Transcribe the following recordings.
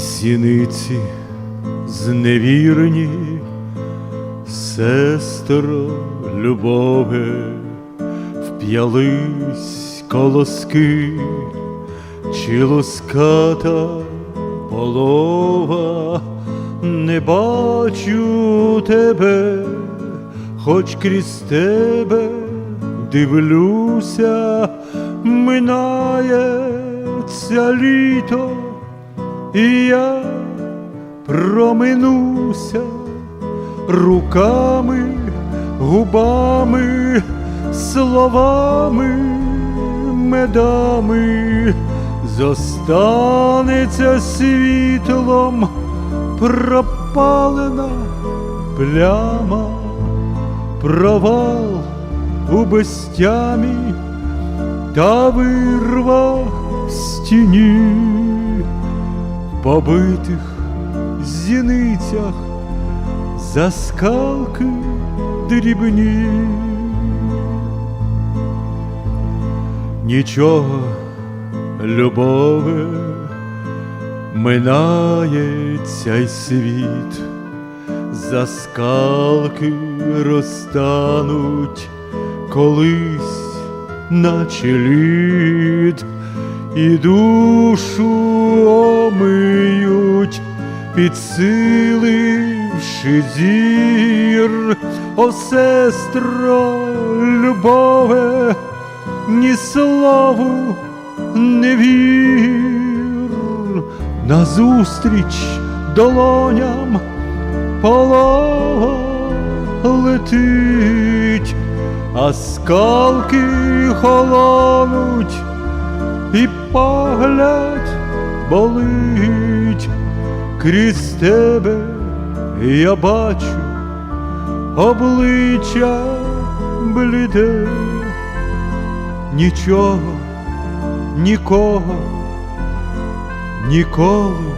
зіниці зневірені, сестро любове, вп'ялись колоски, чи луската полова, не бачу тебе, хоч крізь тебе дивлюся, минається літо, і я проминуся руками, губами, словами, медами, зостанеться світлом пропалена пляма, провал у безтямі та вирва в стіні, побитих зіницях заскалки дрібні. Нічого, любове, минає цей світ, заскалки розтануть колись, наче лід, і душу омиють, підсиливши зір, о сестро любове, ні слову не вір, назустріч долоням полова летить, а скалки холонуть, і погляд болить, крізь тебе я бачу обличчя бліде, нічого, нікого, ніколи,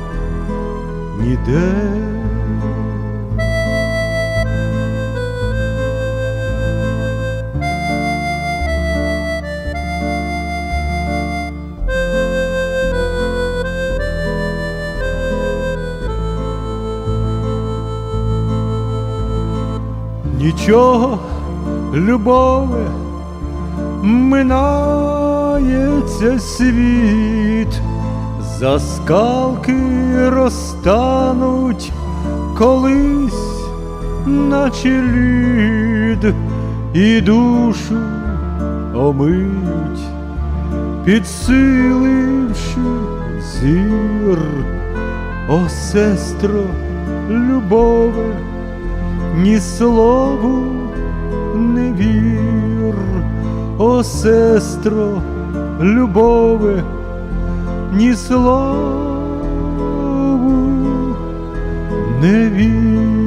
ніде. Нічого, любове, минається світ, заскалки розтануть колись, наче лід, і душу омиють, підсиливши зір, о сестро любове ні слову не вір, о сестро любови, ні слову не вір.